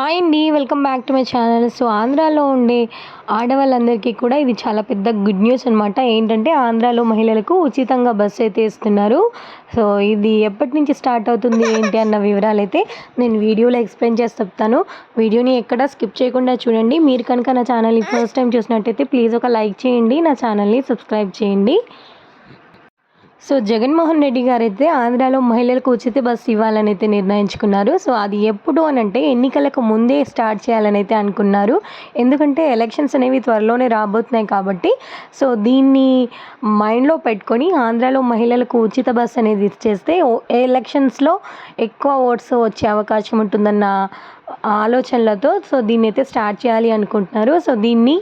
Hi అండి welcome back to my channel. So ఆంధ్రాలో ఉండే ఆడవాళ్ళందరికీ కూడా ఇది చాలా పెద్ద గుడ్ న్యూస్ అనమాట ఏంటంటే ఆంధ్రాలో మహిళలకు ఉచితంగా బస్సు అయితే ఇస్తున్నారు. సో ఇది ఎప్పటి నుంచి స్టార్ట్ అవుతుంది ఏంటి అన్న వివరాలు అయితే నేను వీడియోలో ఎక్స్ప్లెయిన్ చేసి చెప్తాను. వీడియోని ఎక్కడ స్కిప్ చేయకుండా చూడండి. మీరు కనుక నా ఛానల్ని ఫస్ట్ టైం చూసినట్టయితే ప్లీజ్ ఒక లైక్ చేయండి. నా ఛానల్ని సబ్స్క్రైబ్ చేయండి. సో జగన్మోహన్ రెడ్డి గారు అయితే ఆంధ్రాలో మహిళలకు ఉచిత బస్సు ఇవ్వాలని అయితే నిర్ణయించుకున్నారు. సో అది ఎప్పుడు అని అంటే ఎన్నికలకు ముందే స్టార్ట్ చేయాలని అయితే అనుకున్నారు. ఎందుకంటే ఎలక్షన్స్ అనేవి త్వరలోనే రాబోతున్నాయి కాబట్టి. సో దీన్ని మైండ్లో పెట్టుకొని ఆంధ్రాలో మహిళలకు ఉచిత బస్సు అనేది ఇచ్చేస్తే ఎలక్షన్స్లో ఎక్కువ ఓట్స్ వచ్చే అవకాశం ఉంటుందన్న ఆలోచనలతో సో దీన్ని అయితే స్టార్ట్ చేయాలి అనుకుంటున్నారు. సో దీన్ని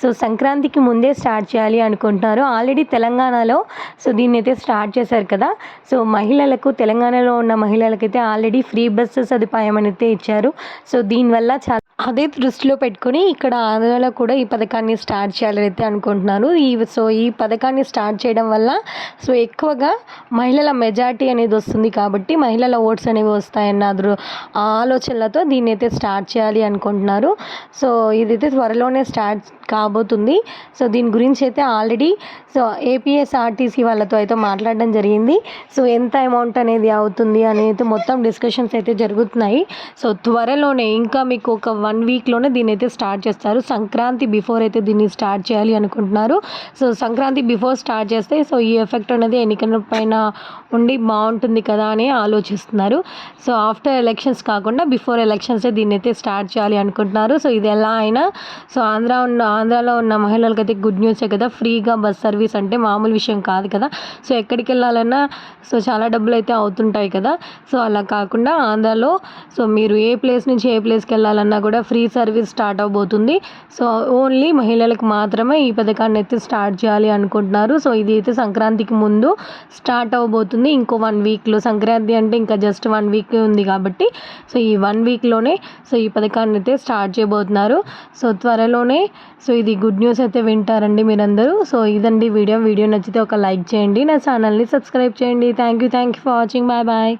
సో సంక్రాంతికి ముందే స్టార్ట్ చేయాలి అనుకుంటున్నారు. ఆల్రెడీ తెలంగాణలో సో దీన్ని అయితే స్టార్ట్ చేశారు కదా. సో మహిళలకు తెలంగాణలో ఉన్న మహిళలకైతే ఆల్రెడీ ఫ్రీ బస్సు సదుపాయం అయితే ఇచ్చారు. సో దీనివల్ల చాలా అదే దృష్టిలో పెట్టుకొని ఇక్కడ ఆంధ్రాలో కూడా ఈ పథకాన్ని స్టార్ట్ చేయాలని అయితే అనుకుంటున్నారు. ఈ సో ఈ పథకాన్ని స్టార్ట్ చేయడం వల్ల సో ఎక్కువగా మహిళల మెజార్టీ అనేది వస్తుంది కాబట్టి మహిళల ఓట్స్ అనేవి వస్తాయన్న ఆలోచనలతో దీన్ని అయితే స్టార్ట్ చేయాలి అనుకుంటున్నారు సో ఇదైతే త్వరలోనే స్టార్ట్ కాబోతుంది. సో దీని గురించి అయితే ఆల్రెడీ సో ఏపీఎస్ఆర్టీసీ వాళ్ళతో అయితే మాట్లాడడం జరిగింది. సో ఎంత అమౌంట్ అనేది అవుతుంది అనేది మొత్తం డిస్కషన్స్ అయితే జరుగుతున్నాయి. సో త్వరలోనే ఇంకా మీకు ఒక వన్ వీక్లోనే దీన్ని అయితే స్టార్ట్ చేస్తారు. సంక్రాంతి బిఫోర్ అయితే దీన్ని స్టార్ట్ చేయాలి అనుకుంటున్నారు. సో సంక్రాంతి బిఫోర్ స్టార్ట్ చేస్తే సో ఈ ఎఫెక్ట్ అనేది ఎన్నికల పైన ఉండి బాగుంటుంది కదా అని ఆలోచిస్తున్నారు. సో ఆఫ్టర్ ఎలక్షన్స్ కాకుండా బిఫోర్ ఎలక్షన్స్ దీన్ని అయితే స్టార్ట్ చేయాలి అనుకుంటున్నారు. సో ఇది ఎలా అయినా సో ఆంధ్ర ఉన్న ఆంధ్రాలో ఉన్న మహిళలకైతే గుడ్ న్యూసే కదా. ఫ్రీగా బస్ సర్వీస్ అంటే మామూలు విషయం కాదు కదా. సో ఎక్కడికి వెళ్ళాలన్నా సో చాలా డబ్బులు అయితే అవుతుంటాయి కదా. సో అలా కాకుండా ఆంధ్రాలో సో మీరు ఏ ప్లేస్ నుంచి ఏ ప్లేస్కి వెళ్ళాలన్నా కూడా ఫ్రీ సర్వీస్ స్టార్ట్ అవబోతుంది. సో ఓన్లీ మహిళలకు మాత్రమే ఈ పథకాన్ని అయితే స్టార్ట్ చేయాలి అనుకుంటున్నారు. సో ఇది అయితే సంక్రాంతికి ముందు స్టార్ట్ అవ్వబోతుంది ఇంకో వన్ వీక్లో సంక్రాంతి అంటే ఇంకా జస్ట్ వన్ వీక్ ఉంది కాబట్టి సో ఈ వన్ వీక్లోనే సో ఈ పథకాన్ని అయితే స్టార్ట్ చేయబోతున్నారు. సో త్వరలోనే సో ఇది గుడ్ న్యూస్ అయితే వింటారండి మీరందరూ. సో ఇదండి వీడియో. వీడియో నచ్చితే ఒక లైక్ చేయండి. నా ఛానల్ని సబ్స్క్రైబ్ చేయండి. Thank you thank you for watching. Bye bye.